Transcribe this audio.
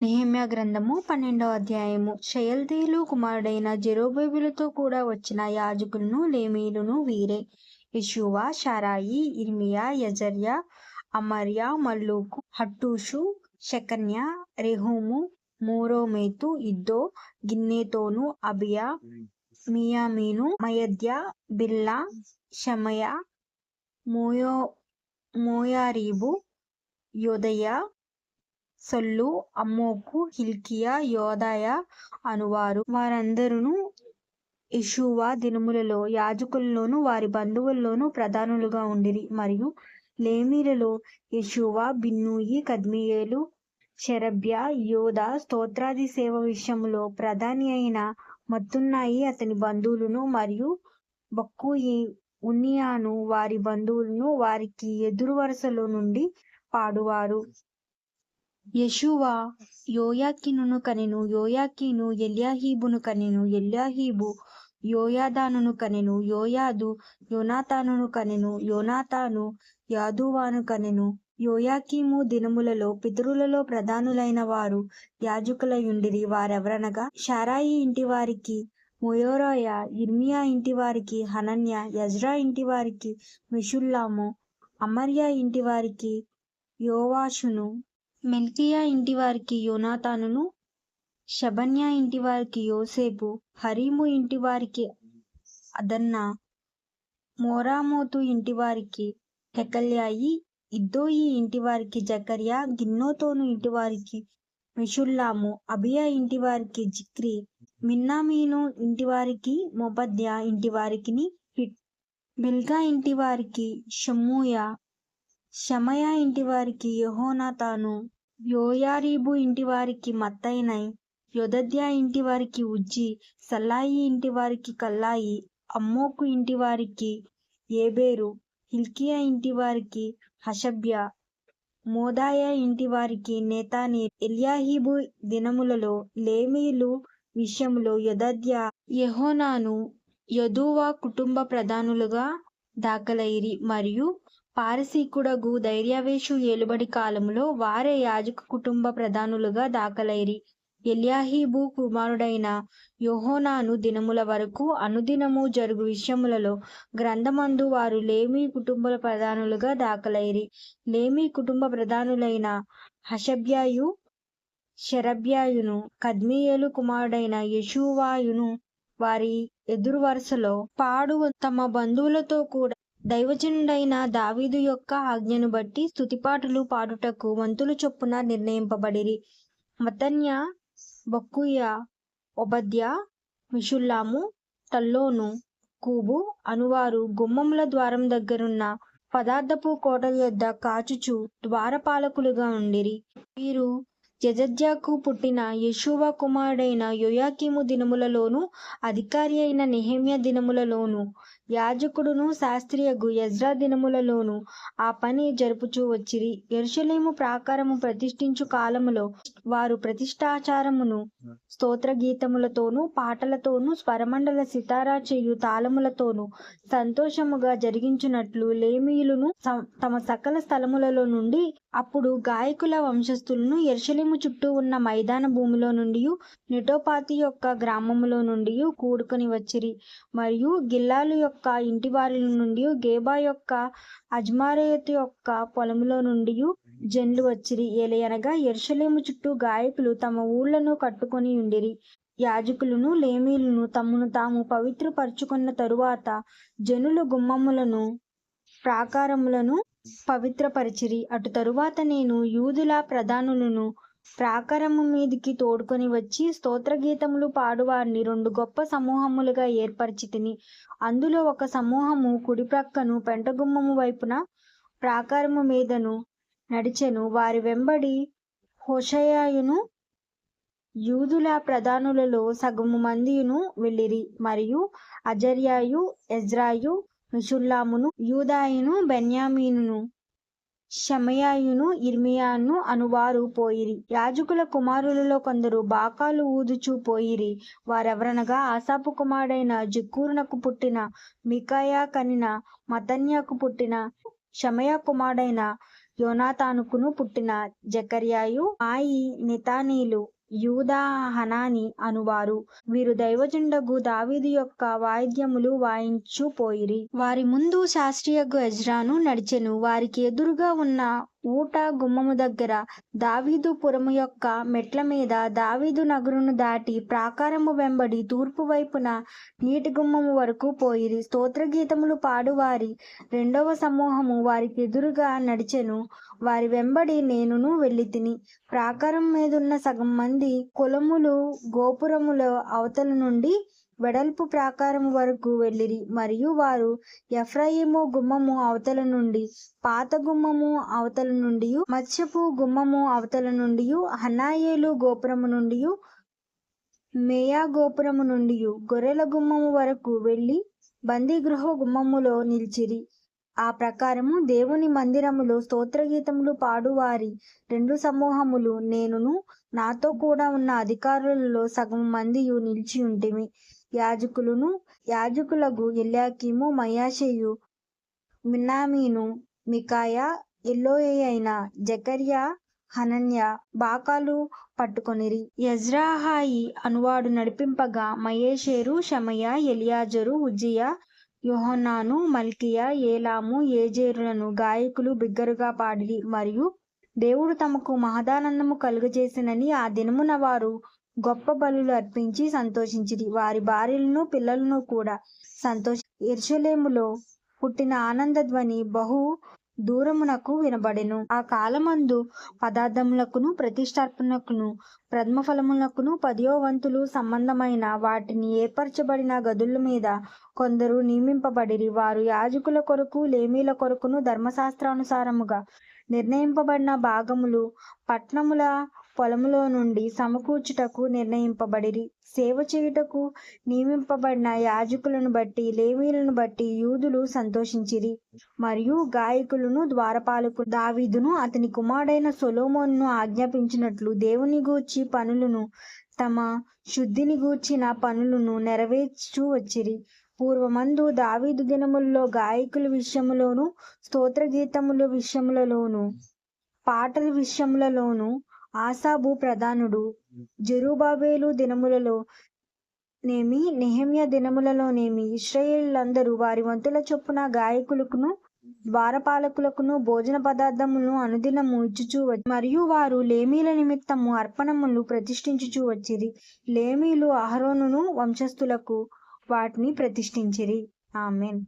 నిహమ్య గ్రంథము పన్నెండవ అధ్యాయము. షయల్తీలు కుమారుడైన జెరోబేబులతో కూడా వచ్చిన యాజకులను లేమీలును వీరే. యెషూవ షారాయి ఇర్మియా యజర్యా అమర్యా మల్లూకు హట్టూషు శకన్య రెహూము మూరోమేతు ఇద్దో గిన్నెతోను అబియా మియామీను మయద్య బిల్లా షమయ మోయో మోయారీబు యోదయ సొల్లు అమ్మోకు హిల్కియా యోదాయ అనువారు. వారందరూ ఇషువా దినములలో యాజకుల్లోనూ వారి బంధువుల్లోనూ ప్రధానులుగా ఉండిరి. మరియు లేమీలలో యశువా బిన్నూయి కద్మియేలు శరభ్య యోధ స్తోత్రాది సేవ విషయంలో ప్రధాని అయిన మత్తున్నాయి అతని బంధువులను మరియు బక్కుయి ఉన్నియాను వారి బంధువులను వారికి ఎదురు వరుసలో నుండి పాడువారు. యెషూవ యోయాకినును కనెను యోయాకీను ఎల్యాహీబును కనెను ఎల్యాహీబు యోయాదానును కనెను యోయాదు యోనాతానును కనెను యోనాతాను యాదువాను కనెను. యోయాకీము దినములలో పితరులలో ప్రధానులైన వారు యాజకులయుండిరి. వారెవరనగా? షారాయి ఇంటి వారికి మొయోరాయ ఇర్మియా ఇంటి వారికి హనన్య యజ్రా ఇంటి వారికి మెషుల్లాము అమర్యా ఇంటి వారికి యోవాషును మెల్కియా ఇంటి వారికి యోనాతానును షబన్యా ఇంటి వారికి యోసేపు హరీము ఇంటి వారికి అదన్నా మోరామోతు ఇంటి వారికి హెకల్యాయి ఇద్దోయి ఇంటి వారికి జకర్యా గిన్నోతోను ఇంటి వారికి మెషుల్లాము అబియా ఇంటి వారికి జిక్రి మిన్నామీను ఇంటి వారికి మొబద్యా ఇంటి వారికి హిట్ బిల్గా ఇంటి వారికి షమ్మూయ ఇంటివారికి ఇంటి వారికి యోయారీబు ఇంటివారికి మత్తైనై యొదద్యా ఇంటి వారికి ఉజ్జి సల్లాయి ఇంటి వారికి కల్లాయి అమ్మోకు ఇంటివారికి ఏబేరు హిల్కియా ఇంటి వారికి హషబ్య మోదాయ ఇంటివారికి నేతాని ఎల్యాహీబు దినములలో లేమీలు విషయములో యదద్య యెహోనాను యదువా కుటుంబ ప్రధానులుగా దాఖలైరి మరియు పారసీకుడగు ధైర్యావేషు ఏలుబడి కాలములో వారే యాజక కుటుంబ ప్రధానులుగా దాఖలైరి. ఎల్యాహీబు కుమారుడైన యోహోనాను దినముల వరకు అనుదినము జరుగు విషయములలో గ్రంథమందు వారు లేమి కుటుంబ ప్రధానులుగా దాఖలైరి. లేమి కుటుంబ ప్రధానులైన హషబ్యాయు శరబ్యాయును కద్మీయేలు కుమారుడైన యశువాయును వారి ఎదురు వరుసలో పాడు తమ బంధువులతో కూడా దైవజనుడైన దావీదు యొక్క ఆజ్ఞను బట్టి స్థుతిపాటలు పాడుటకు వంతులు చొప్పున నిర్ణయింపబడిరి. మతన్య బక్కుయ ఒబద్య మిషుల్లాము టల్లోను కూబు అనువారు గుమ్మముల ద్వారం దగ్గరున్న పదార్థపు కోటల యొద్ద కాచుచు ద్వారపాలకులుగా ఉండిరి. వీరు జజజ్యాకు పుట్టిన యశువ కుమారుడైన యోయాకీము దినములలోను అధికారి అయిన నెహెమ్య దినములలోను యాజకుడును శాస్త్రియగు యజ్రా దినములలోను ఆ పని జరుపుచూ వచ్చిరి. ఎరుషలేము ప్రాకారము ప్రతిష్ఠించు కాలములో వారు ప్రతిష్టాచారమును స్తోత్ర గీతములతోనూ పాటలతోనూ స్వరమండల సితారా చేయు తాళములతోనూ సంతోషముగా జరిగించున్నట్లు లేమీయులను తమ సకల స్థలములలో నుండి అప్పుడు గాయకుల వంశస్థులను ఎరుషలేము చుట్టూ ఉన్న మైదాన భూమిలో నుండి నిటోపాతి యొక్క గ్రామములో నుండి కూడుకొని వచ్చిరి. మరియు గిల్లాలు యొక్క ఇంటి వారి నుండి గేబా యొక్క అజ్మారేతు యొక్క పొలములో నుండి జన్లు వచ్చిరి. ఏలయనగా ఎర్షలేము చుట్టూ గాయకులు తమ ఊళ్ళను కట్టుకొని ఉండిరి. యాజకులను లేమీలను తమను తాము పవిత్రపరుచుకున్న తరువాత జనులు గుమ్మములను ప్రాకారములను పవిత్రపరిచిరి. అటు తరువాత నేను యూదుల ప్రధానులను ప్రాకారము మీదికి తోడుకొని వచ్చి స్తోత్రగీతములు పాడువారిని రెండు గొప్ప సమూహములుగా ఏర్పరిచి తిని అందులో ఒక సమూహము కుడి ప్రక్కను పెంటగుమ్మము వైపున ప్రాకారము మీదను నడిచెను. వారి వెంబడి హోషయాయును యూదుల ప్రధానులలో సగము మందియును వెళ్ళిరి. మరియు అజర్యాయు ఎజ్రాయు మిషుల్లామును యూదాయును బెన్యామీనును షమయాయును ఇర్మియాను అనువారు పోయిరి యాజకుల కుమారులలో కొందరు బాకాలు ఊదుచూ పోయిరి. వారెవరనగా ఆసాపు కుమారుడైన జిక్కూరునకు పుట్టిన మికాయా కనిన మతన్యాకు పుట్టిన షమయా కుమారుడైన యోనాతానుకును పుట్టిన జకర్యాయు ఆయి నితానీలు యూదా హనాని అనువారు. వీరు దైవజుండగు దావీదు యొక్క వాయిద్యములు వాయించు పోయిరి వారి ముందు శాస్త్రీయగు ఎజ్రాను నడిచెను. వారికి ఎదురుగా ఉన్న ఊట గుమ్మము దగ్గర దావీదు పురము యొక్క మెట్ల మీద దావీదు నగరును దాటి ప్రాకారము వెంబడి తూర్పు వైపున నీటి గుమ్మము వరకు పోయిరి. స్తోత్రగీతములు పాడువారి. రెండవ సమూహము వారికి ఎదురుగా నడిచెను. వారి వెంబడి నేనును వెళ్ళి తిని ప్రాకారం మీదున్న సగం మంది కులములు గోపురముల అవతల నుండి వెడల్పు ప్రాకారము వరకు వెళ్ళిరి. మరియు వారు ఎఫ్రాయిము గుమ్మము అవతల నుండి పాత గుమ్మము అవతల నుండి మత్స్యపు గుమ్మము అవతల నుండి హనాయేలు గోపురము నుండి మేయా గోపురము నుండి గొర్రెల గుమ్మము వరకు వెళ్ళి బందీగృహ గుమ్మములో నిలిచిరి. ఆ ప్రకారము దేవుని మందిరములో స్తోత్రగీతములు పాడువారి రెండు సమూహములు. నేనును నాతో కూడా ఉన్న అధికారులలో సగం మందియు నిలిచి ఉంటిమి. యాజకులను యాజకులకు ఎల్యాకీము మయాషేయు మిన్నామీను మికాయ ఎల్లోయ అయిన జకర్యా హనన్య బాకాలు పట్టుకొనిరి. యజ్రాహాయి అనువాడు నడిపింపగా మయేషేరు షమయ ఎలియాజరు ఉజ్జియ యోహనాను మల్కియా ఏలాము ఏజేరులను గాయకులు బిగ్గరుగా పాడిరి. మరియు దేవుడు తమకు మహదానందము కలుగజేసినని ఆ దినమున వారు గొప్ప బలులు అర్పించి సంతోషించిరి. వారి భార్యలను పిల్లలను కూడా సంతోష ఎర్షలేములో పుట్టిన ఆనంద ధ్వని బహు దూరమునకు వినబడెను. ఆ కాలమందు పదార్థములకును ప్రతిష్టార్పణకును ప్రథమ ఫలములకును పదియో వంతులు సంబంధమైన వాటిని ఏర్పరచబడిన గదుల మీద కొందరు నియమింపబడిరి. వారు యాజకుల కొరకు లేమీల కొరకును ధర్మశాస్త్రానుసారముగా నిర్ణయింపబడిన భాగములు పట్నముల పొలములో నుండి సమకూర్చుటకు నిర్ణయింపబడిరి. సేవ చేయుటకు నియమింపబడిన యాజకులను బట్టి లేవీలను బట్టి యూదులు సంతోషించిరి. మరియు గాయకులను ద్వారపాలకు దావీదును అతని కుమారుడైన సొలోమోన్ను ఆజ్ఞాపించినట్లు దేవుని గూర్చి పనులను తమ శుద్ధిని గూర్చిన పనులను నెరవేర్చు వచ్చిరి. పూర్వమందు దావీదు దినముల్లో గాయకుల విషయములోను స్తోత్ర గీతముల విషయములలోను పాటల విషయములలోను ఆసాబు ప్రధానుడు. జెరుబాబేలు దినములలో నేమి నెహమ్య దినములలోనేమి ఇస్రాయేళ్ళందరూ వారి వంతుల చొప్పున గాయకులకును ద్వారపాలకులకును భోజన పదార్థములను అనుదినము ఇచ్చుచూ మరియు వారు లేమీల నిమిత్తము అర్పణములు ప్రతిష్ఠించుచూ వచ్చిరి. లేమీలు అహరోనును వంశస్థులకు వాటిని ప్రతిష్ఠించిరి. ఆమెన్.